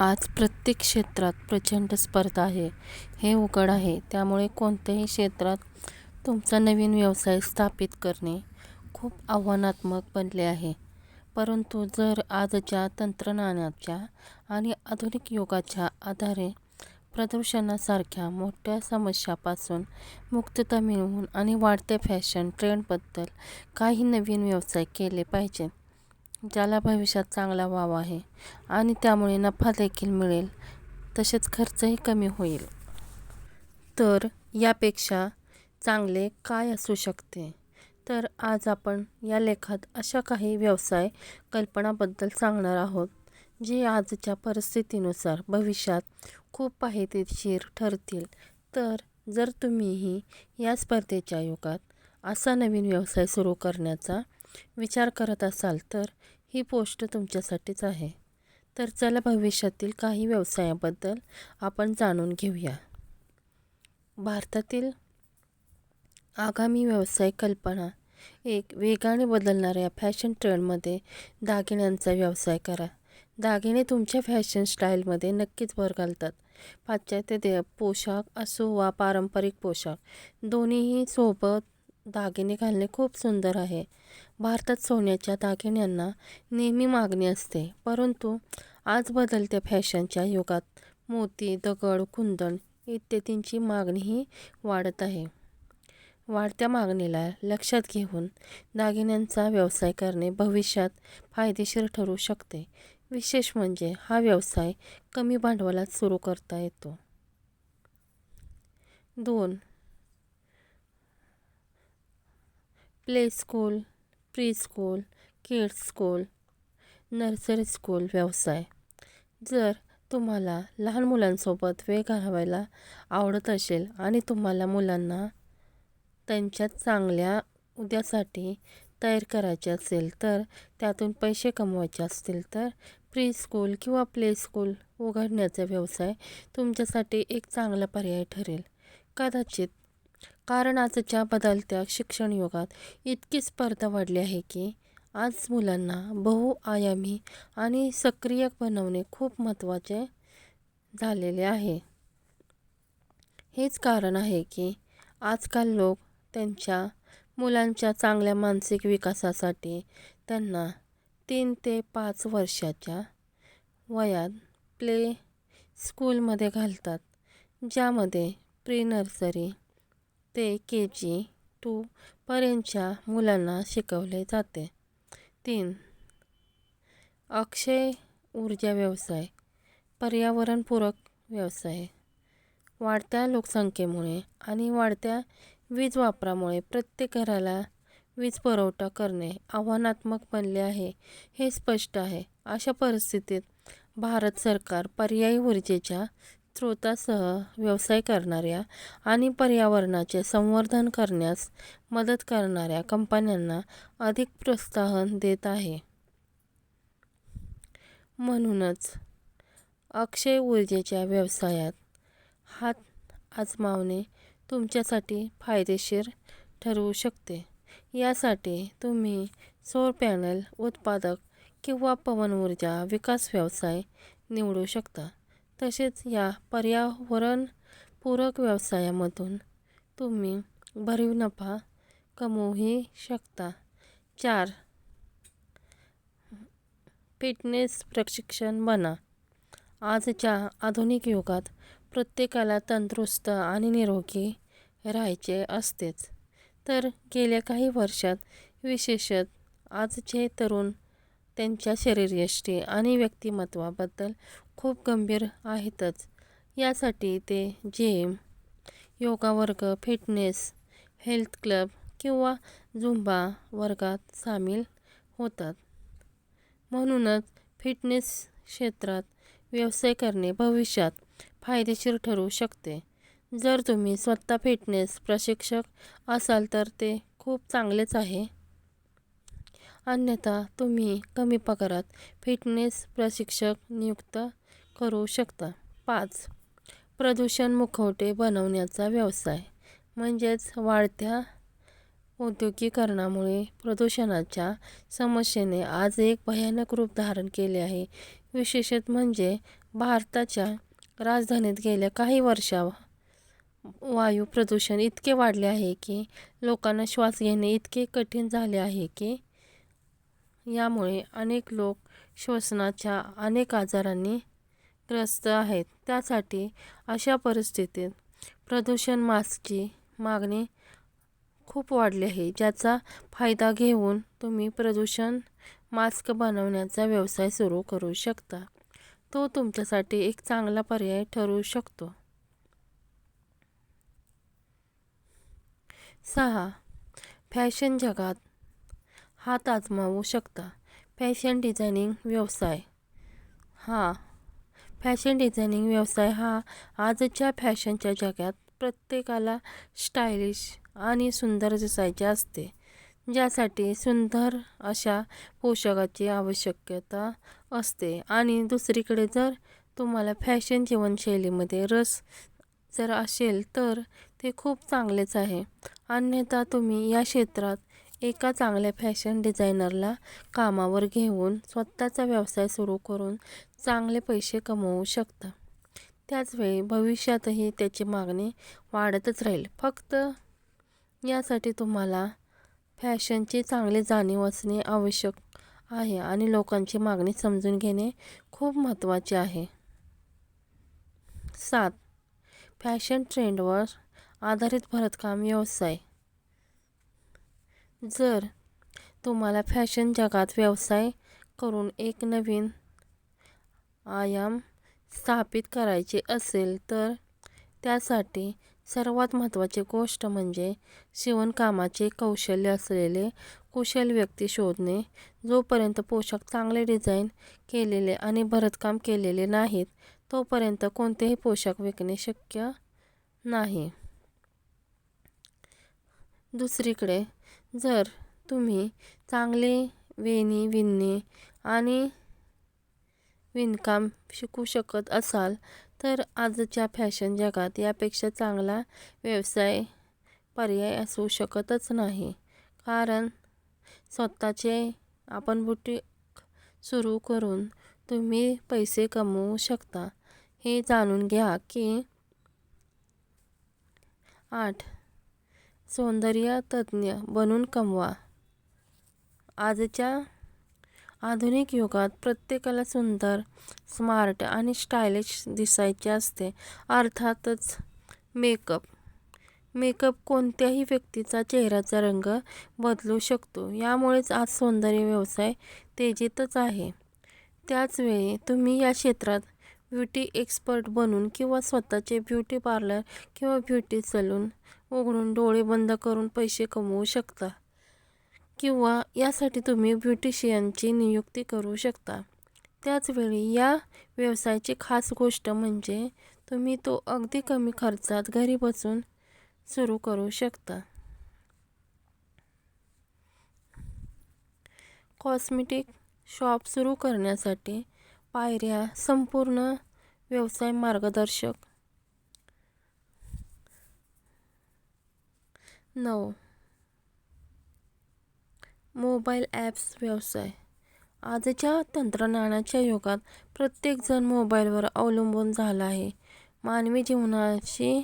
आज प्रत्येक क्षेत्रात प्रचंड स्पर्धा आहे. हे उघड आहे. त्यामुळे कोणत्याही क्षेत्रात तुमचा नवीन व्यवसाय स्थापित करणे खूप आव्हानात्मक बनले आहे. परंतु जर आजच्या तंत्रज्ञानाच्या आणि आधुनिक युगाच्या आधारे प्रदूषणासारख्या मोठ्या समस्यापासून मुक्तता मिळवून आणि वाढत्या फॅशन ट्रेंडबद्दल काही नवीन व्यवसाय केले पाहिजे ज्याला भविष्यात चांगला वाव आहे आणि त्यामुळे नफा देखील मिळेल तसेच खर्चही कमी होईल. तर यापेक्षा चांगले काय असू शकते? तर आज आपण या लेखात अशा काही व्यवसाय कल्पनाबद्दल सांगणार आहोत जे आजच्या परिस्थितीनुसार भविष्यात खूप फायदेशीर ठरतील. तर जर तुम्हीही या स्पर्धेच्या युगात असा नवीन व्यवसाय सुरू करण्याचा विचार करत असाल तर ही पोस्ट तुमच्यासाठीच आहे. तर चला भविष्यातील काही व्यवसायाबद्दल आपण जाणून घेऊया. भारतातील आगामी व्यवसाय कल्पना एक वेगाने बदलणाऱ्या फॅशन ट्रेंडमध्ये दागिन्यांचा व्यवसाय करा. दागिने तुमच्या फॅशन स्टाईलमध्ये नक्कीच भर घालतात. पाश्चात्य दे पोशाख असो वा पारंपरिक पोशाख दोन्हीही सोबत दागिने घालणे खूप सुंदर आहे. भारतात सोन्याच्या दागिन्यांना नेहमी मागणी असते. परंतु आज बदलत्या फॅशनच्या युगात मोती दगड कुंदन इत्यादींची मागणीही वाढत आहे. वाढत्या मागणीला लक्षात घेऊन दागिन्यांचा व्यवसाय करणे भविष्यात फायदेशीर ठरू शकते. विशेष म्हणजे हा व्यवसाय कमी भांडवलात सुरू करता येतो. दोन. Play school pre school kids school nursery school व्यवसाय. जर तुम्हाला लहान मुलांसोबत वेळ घालवायला आवडत असेल आणि तुम्हाला मुलांना त्यांच्या चांगल्या उद्यासाठी तयार करायचे असेल तर त्यातून पैसे कमवायचे असतील तर प्री स्कूल किंवा प्ले स्कूल उघडण्याचा व्यवसाय तुमच्यासाठी एक चांगला पर्याय ठरेल. कदाचित कारण आजच्या बदलत्या शिक्षण युगात इतकी स्पर्धा वाढली आहे की आज मुलांना बहुआयामी आणि सक्रिय बनवणे खूप महत्त्वाचे झालेले आहे. हेच कारण आहे की आजकाल लोक त्यांच्या मुलांच्या चांगल्या मानसिक विकासासाठी त्यांना तीन ते पाच वर्षाच्या वयात प्ले स्कूलमध्ये घालतात ज्यामध्ये प्री नर्सरी ते के जी टूपर्यंतच्या मुलांना शिकवले जाते. तीन अक्षय ऊर्जा व्यवसाय पर्यावरणपूरक व्यवसाय. वाढत्या लोकसंख्येमुळे आणि वाढत्या वीज वापरामुळे प्रत्येक घराला वीज पुरवठा करणे आव्हानात्मक बनले आहे हे स्पष्ट आहे. अशा परिस्थितीत भारत सरकार पर्यायी ऊर्जेच्या स्रोतासह व्यवसाय करणाऱ्या आणि पर्यावरणाचे संवर्धन करण्यास मदत करणाऱ्या कंपन्यांना अधिक प्रोत्साहन देत आहे. म्हणूनच अक्षय ऊर्जेच्या व्यवसायात हात आजमावणे तुमच्यासाठी फायदेशीर ठरवू शकते. यासाठी तुम्ही सौर पॅनल उत्पादक किंवा पवन ऊर्जा विकास व्यवसाय निवडू शकता. तसेच या पर्यावरणपूरक व्यवसायामधून तुम्ही भरीव नफा कमवूही शकता. चार. फिटनेस प्रशिक्षण बना. आजच्या आधुनिक युगात प्रत्येकाला तंदुरुस्त आणि निरोगी राहायचे असतेच. तर गेल्या काही वर्षात विशेषत आजचे तरुण त्यांच्या शरीरयष्टी आणि व्यक्तिमत्वाबद्दल खूप गंभीर आहेतच. यासाठी ते जिम योगा वर्ग फिटनेस हेल्थ क्लब किंवा झुंबा वर्गात सामील होतात. म्हणूनच फिटनेस क्षेत्रात व्यवसाय करणे भविष्यात फायदेशीर ठरू शकते. जर तुम्ही स्वतः फिटनेस प्रशिक्षक असाल तर ते खूप चांगलेच आहे. अन्यथा तुम्ही कमी पगारात फिटनेस प्रशिक्षक नियुक्त करू शकता. पाच. प्रदूषण मुखवटे बनवण्याचा व्यवसाय. म्हणजेच वाढत्या औद्योगिकरणामुळे प्रदूषणाच्या समस्येने आज एक भयानक रूप धारण केले आहे. विशेषत म्हणजे भारताच्या राजधानीत गेल्या काही वर्षा वायू प्रदूषण इतके वाढले आहे की लोकांना श्वास घेणे इतके कठीण झाले आहे की यामुळे अनेक लोक श्वसनाच्या अनेक आजारांनी ग्रस्त आहेत. त्यासाठी अशा परिस्थितीत प्रदूषण मास्कची मागणी खूप वाढली आहे ज्याचा फायदा घेऊन तुम्ही प्रदूषण मास्क बनवण्याचा व्यवसाय सुरू करू शकता. तो तुमच्यासाठी एक चांगला पर्याय ठरू शकतो. सहा. फॅशन जगात हात आजमावू शकता. फॅशन डिझायनिंग व्यवसाय हा फॅशन डिझायनिंग व्यवसाय हा आजच्या फॅशनच्या जगात प्रत्येकाला स्टायलिश आणि सुंदर दिसायचे असते. ज्यासाठी सुंदर अशा पोशाखाची आवश्यकता असते. आणि दुसरीकडे जर तुम्हाला फॅशन जीवनशैलीमध्ये रस जर असेल तर ते खूप चांगलेच आहे. अन्यथा तुम्ही या क्षेत्रात एका चांगल्या फॅशन डिझायनरला कामावर घेऊन स्वतःचा व्यवसाय सुरू करून चांगले पैसे कमवू शकता. त्याचवेळी भविष्यातही त्याची मागणी वाढतच राहील. फक्त यासाठी तुम्हाला फॅशनची चांगली जाणीव असणे आवश्यक आहे आणि लोकांची मागणी समजून घेणे खूप महत्त्वाचे आहे. सात. फॅशन ट्रेंडवर आधारित भरतकाम व्यवसाय. जर तुम्हाला फॅशन जगात व्यवसाय करून एक नवीन आयाम स्थापित करायचे असेल तर त्यासाठी सर्वात महत्त्वाची गोष्ट म्हणजे शिवणकामाचे कौशल्य असलेले कुशल व्यक्ती शोधणे जोपर्यंत पोशाख चांगले डिझाईन केलेले आणि भरतकाम केलेले नाहीत तोपर्यंत कोणतेही पोशाख विकणे शक्य नाही. दुसरीकडे जर तुम्ही चांगले वेणी विणणे आणि विणकाम शिकू शकत असाल तर आजच्या फॅशन जगात यापेक्षा चांगला व्यवसाय पर्याय असू शकतच नाही. कारण स्वतःचे आपण बुटीक सुरू करून तुम्ही पैसे कमवू शकता. हे जाणून घ्या की आठ सौंदर्यतज्ज्ञ बनून कमवा. आजच्या आधुनिक युगात प्रत्येकाला सुंदर स्मार्ट आणि स्टायलिश दिसायचे असते. अर्थातच मेकअप. मेकअप कोणत्याही व्यक्तीचा चेहऱ्याचा रंग बदलू शकतो. यामुळेच आज सौंदर्य व्यवसाय तेजीतच आहे. त्याचवेळी तुम्ही या क्षेत्रात ब्युटी एक्सपर्ट बनून किंवा स्वतःचे ब्युटी पार्लर किंवा ब्युटी सलून उघडून डोळे बंद करून पैसे कमवू शकता. किंवा यासाठी तुम्ही ब्युटिशियनची नियुक्ती करू शकता. त्याचवेळी या व्यवसायाची खास गोष्ट म्हणजे तुम्ही तो अगदी कमी खर्चात घरी बसून सुरू करू शकता. कॉस्मेटिक शॉप सुरू करण्यासाठी पायऱ्या संपूर्ण व्यवसाय मार्गदर्शक. नऊ. मोबाईल ॲप्स व्यवसाय. आजच्या तंत्रज्ञानाच्या युगात प्रत्येकजण मोबाईलवर अवलंबून झाला आहे. मानवी जीवनाशी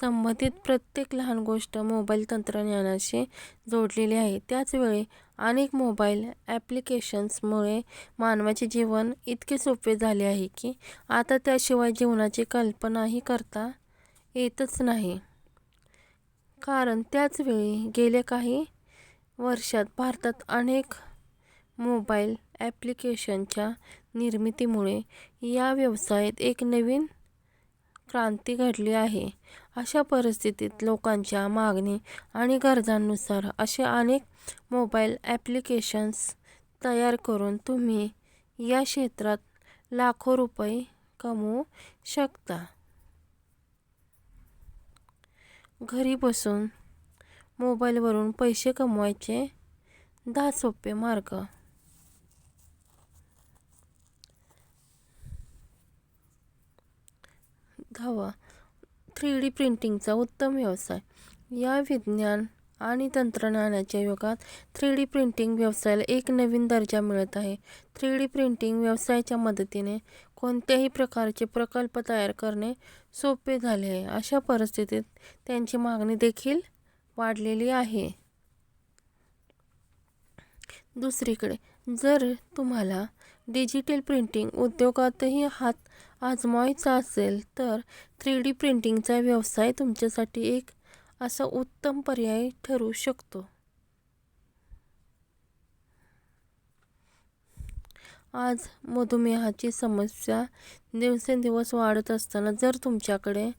संबंधित प्रत्येक लहान गोष्ट मोबाईल तंत्रज्ञानाशी जोडलेली आहे. त्याचवेळी अनेक मोबाईल ॲप्लिकेशन्समुळे मानवाचे जीवन इतके सोपे झाले आहे की आता त्याशिवाय जीवनाची कल्पनाही करता येतच नाही. कारण त्याचवेळी गेल्या काही वर्षात भारतात अनेक मोबाईल ॲप्लिकेशनच्या निर्मितीमुळे या व्यवसायात एक नवीन क्रांती घडली आहे. अशा परिस्थितीत लोकांच्या मागणी आणि गरजांनुसार असे अनेक मोबाईल ॲप्लिकेशन्स तयार करून तुम्ही या क्षेत्रात लाखो रुपये कमवू शकता. घरी बसून मोबाईलवरून पैसे कमवायचे दहा सोपे मार्ग दहावा थ्री डी प्रिंटिंगचा उत्तम व्यवसाय. या विज्ञान आणि तंत्रज्ञानाच्या युगात थ्री डी प्रिंटिंग व्यवसायाला एक नवीन दर्जा मिळत आहे. थ्री डी प्रिंटिंग व्यवसायाच्या मदतीने कोणत्याही प्रकारचे प्रकल्प तयार करणे सोपे झाले आहे. अशा परिस्थितीत त्यांची मागणी देखील वाढलेली आहे. दुसरीकडे जर तुम्हाला डिजिटल प्रिंटिंग उद्योगातही हात आजमावायचा असेल तर थ्री डी प्रिंटिंगचा व्यवसाय तुमच्यासाठी एक असा उत्तम पर्याय ठरू शकतो. आज मधुमेहाची समस्या दिवसेंदिवस वाढत असताना जर तुमच्याकडे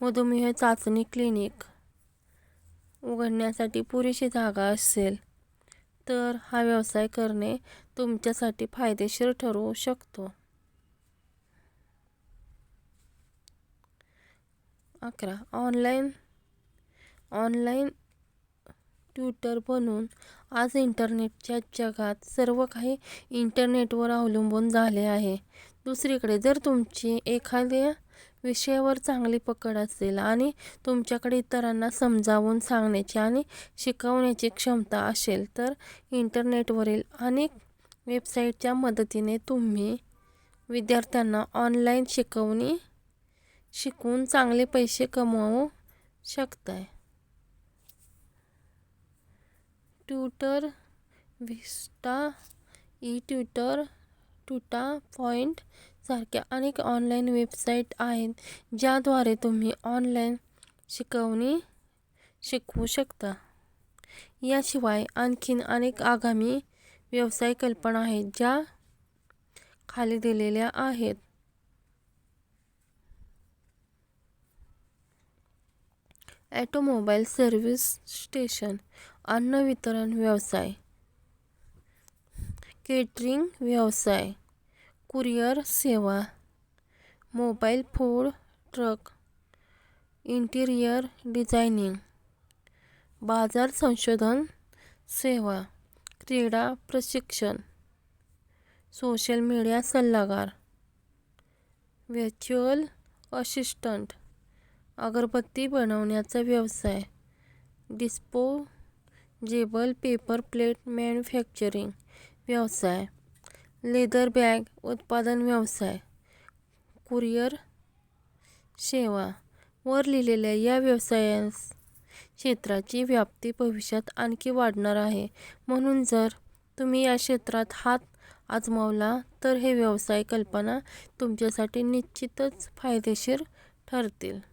मधुमेह चाचणी क्लिनिक उघडण्यासाठी पुरेशी जागा असेल तर हा व्यवसाय करणे तुमच्यासाठी फायदेशीर ठरू शकतो. अकरा. ऑनलाईन ऑनलाईन ट्विटर बनून आज इंटरनेटच्या जगात सर्व काही इंटरनेटवर अवलंबून झाले आहे. दुसरीकडे जर तुमची एखाद्या विषयावर चांगली पकड असेल आणि तुमच्याकडे इतरांना समजावून सांगण्याची आणि शिकवण्याची क्षमता असेल तर इंटरनेटवरील अनेक वेबसाईटच्या मदतीने तुम्ही विद्यार्थ्यांना ऑनलाईन शिकवणी शिकून चांगले पैसे कमवू शकताय. Tutor Vista e tutor Tuta point सारख्या अनेक ऑनलाईन वेबसाईट आहेत ज्याद्वारे तुम्ही ऑनलाईन शिकवणी शिकवू शकता. याशिवाय आणखीन अनेक आगामी व्यवसाय कल्पना आहेत ज्या खाली दिलेल्या आहेत. ॲटोमोबाईल सर्व्हिस स्टेशन अन्न वितरण व्यवसाय. केटरिंग व्यवसाय. कुरिअर सेवा. Mobile food truck. Interior designing. बाजार संशोधन सेवा. क्रीडा प्रशिक्षण. सोशल मीडिया सल्लागार. Virtual assistant. अगरबत्ती बनवण्याचा व्यवसाय. डिस्पोजेबल पेपर प्लेट मॅन्युफॅक्चरिंग व्यवसाय. लेदर बॅग उत्पादन व्यवसाय. कुरिअर सेवा. वर लिहिलेल्या या व्यवसायास क्षेत्राची व्याप्ती भविष्यात आणखी वाढणार आहे. म्हणून जर तुम्ही या क्षेत्रात हात आजमावला तर हे व्यवसाय कल्पना तुमच्यासाठी निश्चितच फायदेशीर ठरतील.